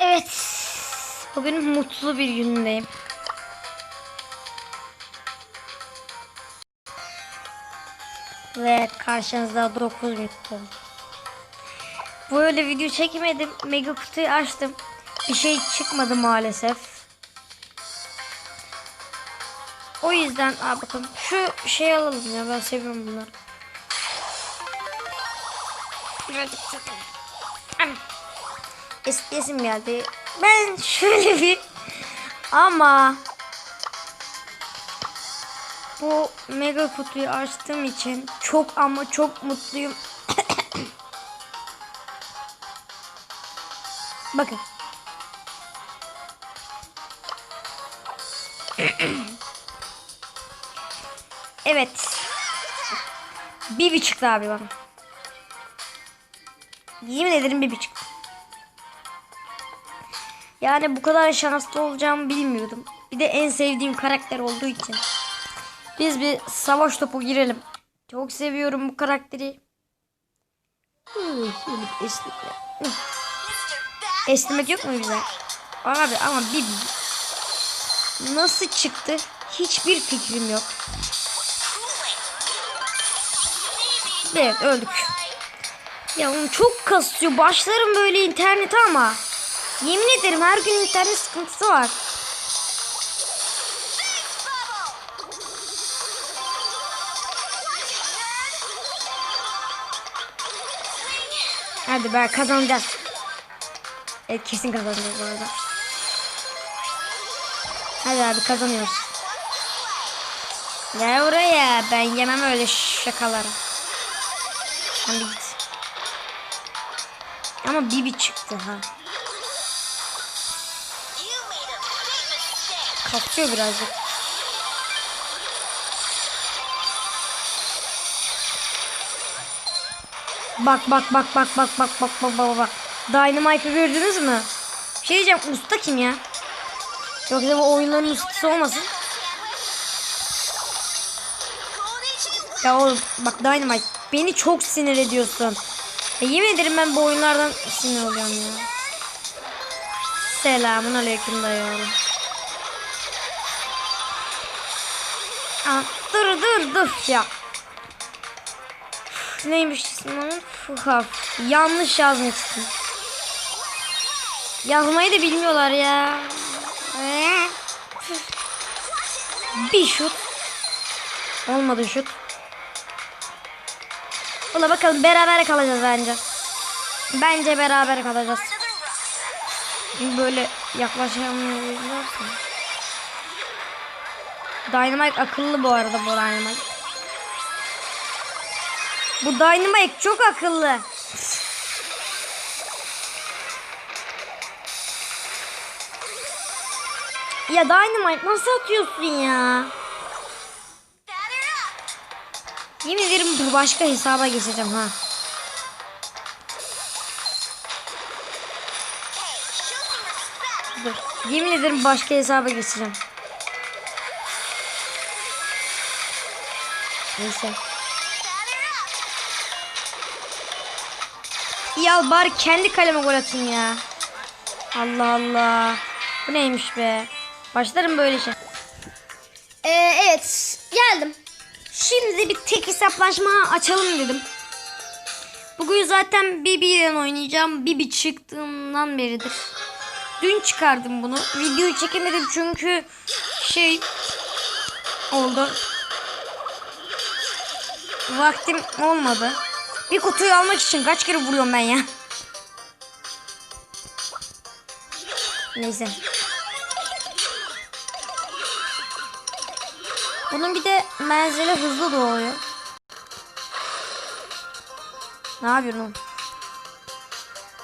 Evet. Bugün mutlu bir günündeyim. Ve karşınızda 9 mutlu. Böyle video çekmedim. Mega kutuyu açtım. Bir şey çıkmadı maalesef. O yüzden aa bakın şu şey alalım ya ben seviyorum bunları. Birazcık satalım. İsim geldi. Ben şöyle bir ama bu mega kutuyu açtığım için çok ama çok mutluyum. Bakın. evet. Bir çıktı abi bana. Yemin ederim bir çıktı. Yani bu kadar şanslı olacağımı bilmiyordum. Bir de en sevdiğim karakter olduğu için. Biz bir savaş topu girelim. Çok seviyorum bu karakteri. Esnemek yok mu güzel? Abi ama bir nasıl çıktı? Hiçbir fikrim yok. Evet öldük. Ya oğlum çok kasıyor. Başlarım böyle internete ama. Yemin ederim her gün internet sıkıntısı var. Hadi be kazanacağız. Evet kesin kazanacağız bu arada. Hadi abi kazanıyoruz. Gel buraya. Ben yemem öyle şakaları. Bir git. Ama Bibi çıktı ha. Kasıyor birazcık. Bak bak bak bak bak bak bak bak bak bak. Dynamite'ı gördünüz mü? Bir şey diyeceğim usta kim ya? Yoksa bu oyunların ustası olmasın? Ya oğlum bak Dynamite beni çok sinir ediyorsun. Ya yemin ederim ben bu oyunlardan sinir oluyorum ya. Selamun aleyküm dayı oğlum. Aa, dur dur dur ya. Üf, Neymiş ismi onun? Fuhaf. Yanlış yazmışsın. Yazmayı da bilmiyorlar ya. Bir şut. Olmadı şut. Ula bakalım beraber kalacağız bence. Bence beraber kalacağız. Böyle yaklaşamıyoruz. Dynamite akıllı bu arada bu Dynamite. Bu Dynamite çok akıllı. Ya Dynamite nasıl atıyorsun ya? Yemin ederim başka hesaba geçeceğim ha. Dur. Yemin ederim başka hesaba geçeceğim. Neyse. Ya bari kendi kaleme gol atayım ya. Allah Allah. Bu neymiş be? Başlarım böyle şey. Ee, evet geldim. Şimdi bir tek hesaplaşma açalım dedim. Bugün zaten Bibi ile oynayacağım. Bibi çıktığından beridir. Dün çıkardım bunu. Videoyu çekemedim çünkü şey oldu. Vaktim olmadı. Bir kutuyu almak için kaç kere vuruyorum ben ya. Neyse. Bunun bir de menzili hızlı doğuyor. Ne yapıyorsun oğlum?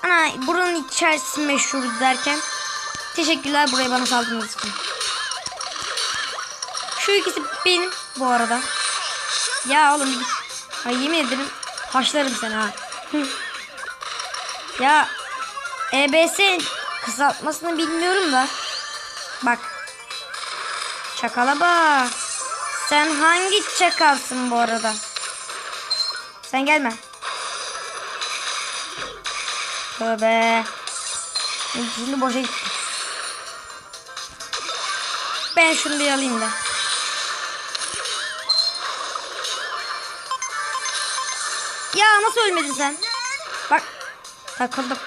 Ana buranın içerisi meşhur derken teşekkürler burayı bana saldığınız için. Şu ikisi benim bu arada. Ya oğlum git. Ay yemin ederim haşlarım seni ha. ya EBS kısaltmasını bilmiyorum da. Bak. Çakala bak. Sen hangi çakalsın bu arada? Sen gelme. Tövbe. Şimdi boşa gitti. Ben şunu bir alayım da. Ya nasıl ölmedin sen? Bak takıldım.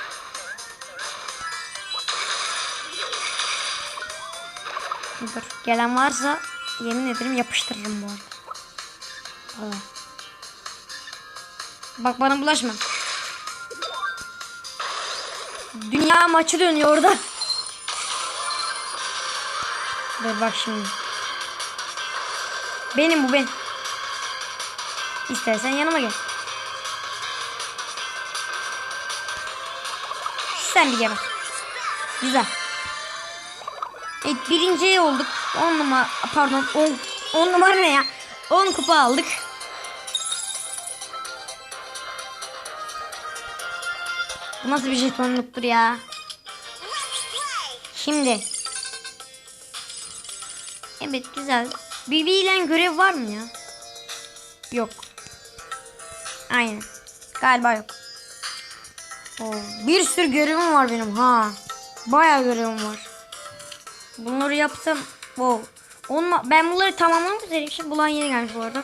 Dur gelen varsa yemin ederim yapıştırırım bu arada. Vallahi. Bak bana bulaşma. Dünya maçı dönüyor orada. Dur bak şimdi. Benim bu ben. İstersen yanıma gel. Sen bir geber. Güzel. Evet birinci olduk. 10 numara pardon 10 10 numara ne ya? 10 kupa aldık. Bu nasıl bir jetonluktur ya? Şimdi. Evet güzel. BB ile görev var mı ya? Yok. Aynen. Galiba yok. Bir sürü görevim var benim ha. Bayağı görevim var. Bunları yaptım. Wow. Onunla, ben bunları tamamlamak üzereyim. Şimdi bulan yeni gelmiş bu arada.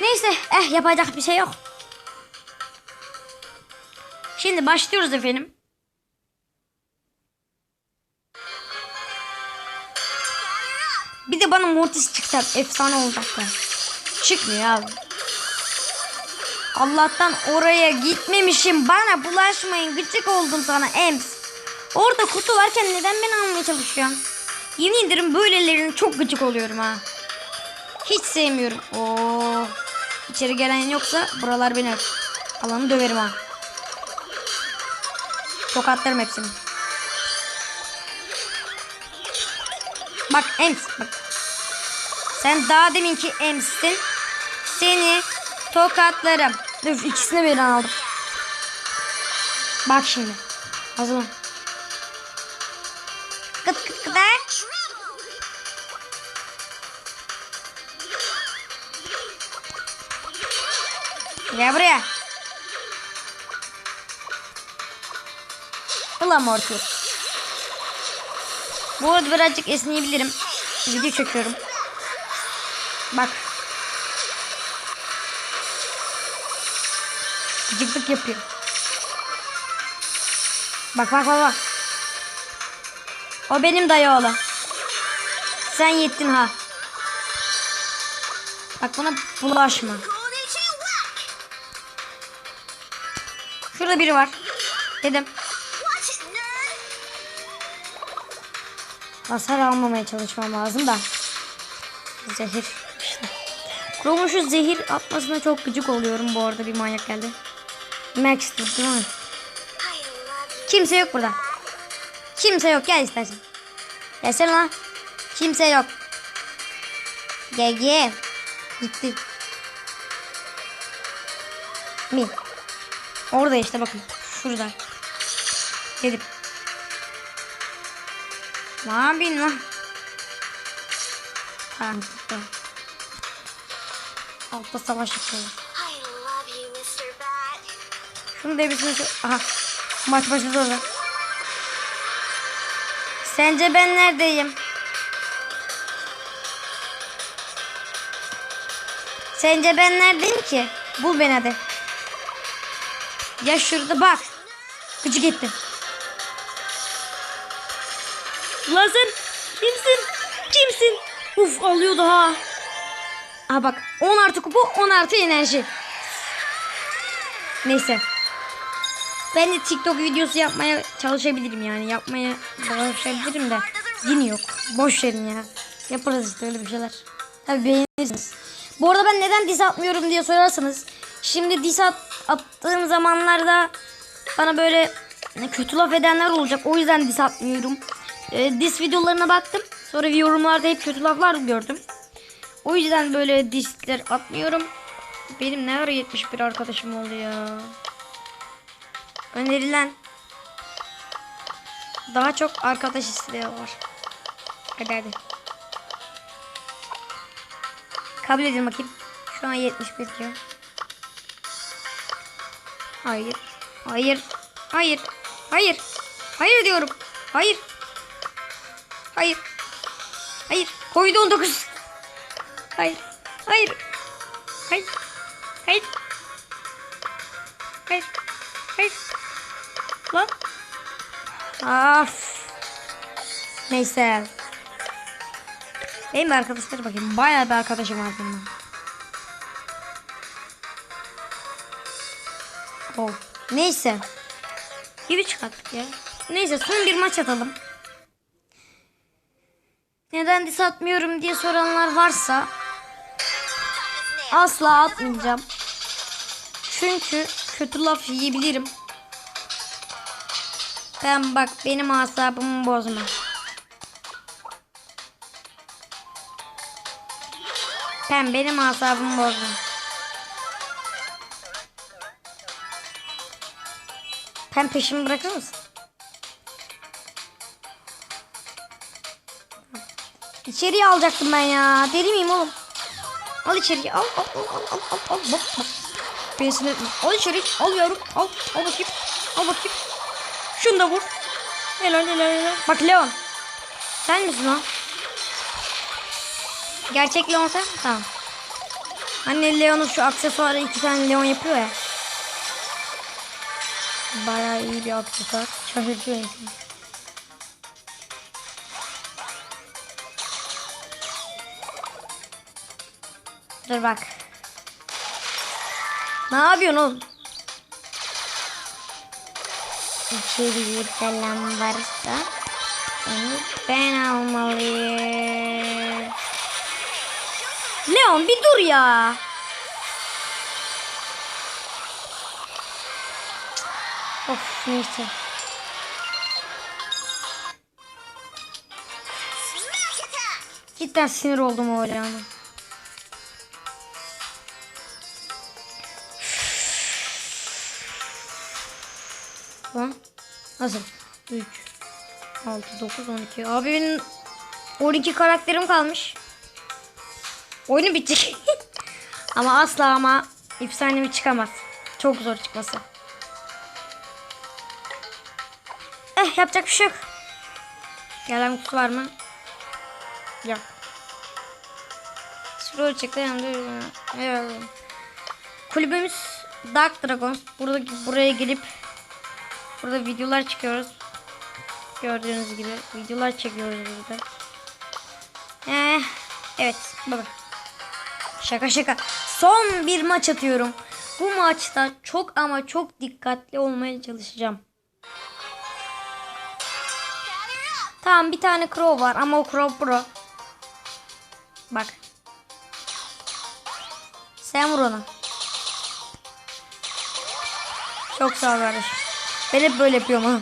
Neyse. Eh yapacak bir şey yok. Şimdi başlıyoruz efendim. Bir de bana Mortis çıksa efsane olacak da. Çıkmıyor abi. Allah'tan oraya gitmemişim. Bana bulaşmayın. Gıcık oldum sana Ems. Orada kutu varken neden beni almaya çalışıyorsun? Yemin ederim böylelerine çok gıcık oluyorum ha. Hiç sevmiyorum. Oo. İçeri gelen yoksa buralar beni alanı döverim ha. Tokatlarım hepsini. Bak Ems bak. Sen daha deminki Ems'tin. Seni tokatlarım. Dur ikisini birden aldım. Bak şimdi. Hazır. Kıt kıt kıdak. Gel buraya. Ulan Morty. Bu arada birazcık esneyebilirim. Video çekiyorum. Bak. Gıcıklık yapıyor. Bak bak bak bak. O benim dayı oğlu. Sen yettin ha. Bak buna bulaşma. Şurada biri var. Dedim. Hasar almamaya çalışmam lazım da. Zehir işte. Zehir atmasına çok gıcık oluyorum bu arada bir manyak geldi. Max değil mi? Kimse yok burada. Kimse yok gel istersen. Gelsene lan. Kimse yok. Gel gel. Gitti. Mi. Orada işte bakın. Şurada. Dedim. Ne yapayım lan? Tamam. Altta savaş yapıyorlar. Şunu devresine şu... Aha. Maç başladı orada. Sence ben neredeyim? Sence ben neredeyim ki? Bul beni hadi. Ya şurada bak. Gıcık ettim. Lan sen kimsin? Kimsin? Uf alıyordu ha. Aha bak 10 artı kupu 10 artı enerji. Neyse. Ben de TikTok videosu yapmaya çalışabilirim yani. Yapmaya çalışabilirim de. Yine yok. Boş verin ya. Yaparız işte öyle bir şeyler. Tabii beğenirsiniz. Bu arada ben neden diss atmıyorum diye sorarsanız. Şimdi diss at, attığım zamanlarda bana böyle kötü laf edenler olacak. O yüzden diss atmıyorum. E, diss videolarına baktım. Sonra yorumlarda hep kötü laflar gördüm. O yüzden böyle dissler atmıyorum. Benim ne ara 71 arkadaşım oldu ya. Önerilen daha çok arkadaş isteği var. Hadi hadi. Kabul edin bakayım. Şu an 71 diyor. Hayır. Hayır. Hayır. Hayır. Hayır diyorum. Hayır. Hayır. Hayır. Koydu 19. Hayır. Hayır. Hayır. Hayır. Hayır. Of. Neyse. Benim de arkadaşlar bakayım. Bayağı bir arkadaşım var benim. Oh. Neyse. Gibi çıkarttık ya. Neyse son bir maç atalım. Neden dis atmıyorum diye soranlar varsa asla atmayacağım. Çünkü kötü laf yiyebilirim. Ben bak benim asabımı bozma. Ben benim asabımı bozma. Sen peşimi bırakır mısın? İçeriye alacaktım ben ya. Deli miyim oğlum? Al içeriye. Al al al al al al. Bak bak. Beni sinir etme. Al içeri. Al yavrum. Al. Al bakayım. Al bakayım. Şunu da vur. Helal helal helal. Bak Leon. Sen misin o? Gerçek Leon sen? Tamam. Anne Leon'un şu aksesuarı iki tane Leon yapıyor ya. Bayağı iyi bir aksesuar. Şaşırtıyor insanı. Dur bak. Ne yapıyorsun oğlum? İçeriye falan varsa onu ben almalıyım. Leon bir dur ya. Of neyse. Cidden sinir oldum o Leon'a. Nasıl? 3 6 9 12 Abi benim 12 karakterim kalmış. Oyunu bitecek. ama asla ama efsanemi çıkamaz. Çok zor çıkması. Eh yapacak bir şey yok. Gelen kutu var mı? Yok. Scroll çıktı yanında. Evet. Kulübümüz Dark Dragons. Burada buraya girip burada videolar çıkıyoruz. Gördüğünüz gibi videolar çekiyoruz burada. Ee, evet baba. Şaka şaka. Son bir maç atıyorum. Bu maçta çok ama çok dikkatli olmaya çalışacağım. Tamam bir tane Crow var ama o Crow Pro. Bak. Sen vur ona. Çok sağ ol kardeşim. Ben hep böyle yapıyorum ha.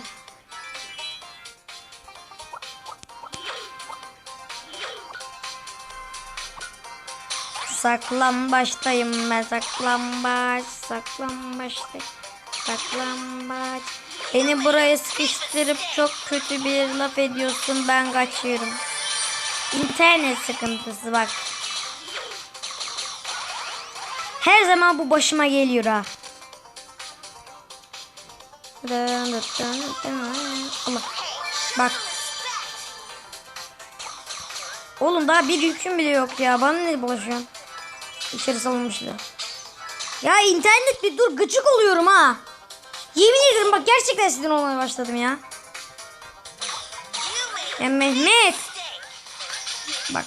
Saklambaçtayım ben saklambaç saklambaçtayım saklambaç. Beni buraya sıkıştırıp çok kötü bir laf ediyorsun ben kaçıyorum. İnternet sıkıntısı bak. Her zaman bu başıma geliyor ha Allah bak Oğlum daha bir yüküm bile yok ya. Bana ne bulaşıyorsun? İçeri salınmıştı. Ya internet bir dur gıcık oluyorum ha. Yemin ederim bak gerçekten sinir olmaya başladım ya. Ya Mehmet. Bak.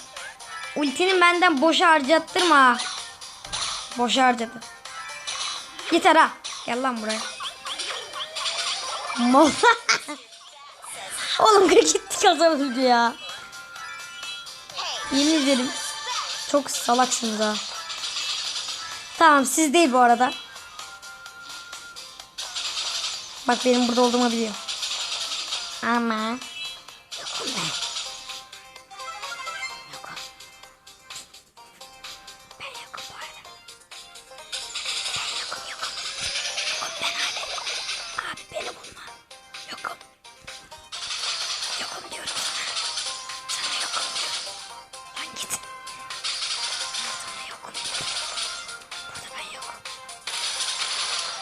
Ultinin benden boşa harcattırma. ha. Boşa harcadı. Yeter ha. Gel lan buraya. Mal. Oğlum gitti kazanıldı ya. Yemin ederim. Çok salaksınız ha. Tamam siz değil bu arada. Bak benim burada olduğumu biliyor. Ama.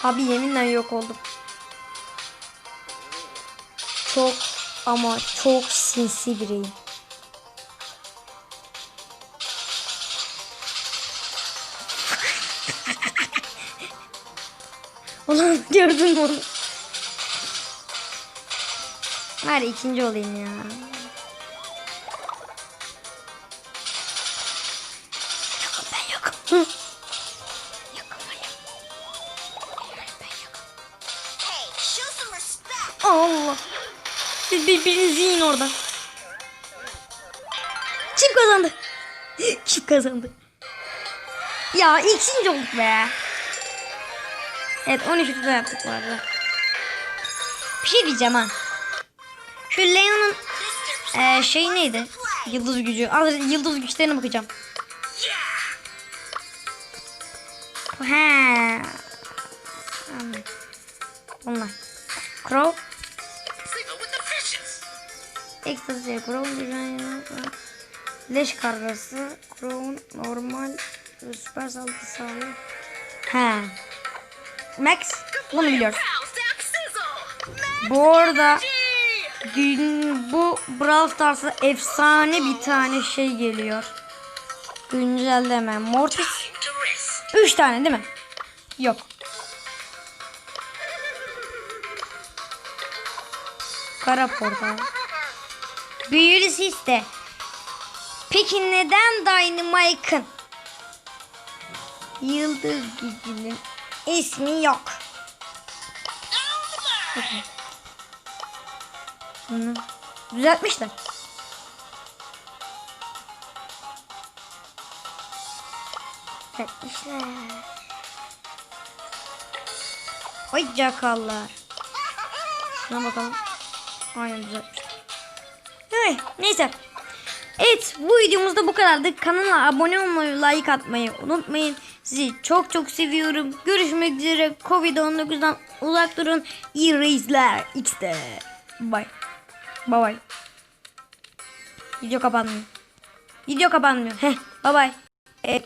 Abi yeminle yok oldum. çok ama çok sinsi biriyim. Ulan gördün mü onu? Ya, ikinci olayım ya. Birbirinizi yiyin oradan. Kim kazandı? Kim kazandı? Ya ikinci olduk be. Evet 13 tutu yaptık bu arada. Bir şey diyeceğim ha. Şu Leon'un eee şey neydi? Yıldız gücü. Az yıldız güçlerine bakacağım. He. Bunlar. Crow. Ecstasy, Crow düzenli. Leş kargası. Crow'un normal süper saldırı sağlıyor. He. Max. Bunu biliyoruz. Bu arada gün bu Brawl Stars'a efsane bir tane şey geliyor. Güncelleme. Mortis. 3 tane değil mi? Yok. Kara portal. Büyülü siste. Peki neden Dynamite'ın Yıldız gücünün ismi yok? Bunu düzeltmişler. Düzeltmişler. Oy cakallar. Şuna bakalım. Aynen düzeltmişler. Hey, neyse. Evet bu videomuzda bu kadardı. Kanala abone olmayı, like atmayı unutmayın. Sizi çok çok seviyorum. Görüşmek üzere. Covid-19'dan uzak durun. İyi reisler. X'de. Bye. Bye bye. Video kapanmıyor. Video kapanmıyor. Heh. Bye bye. Evet.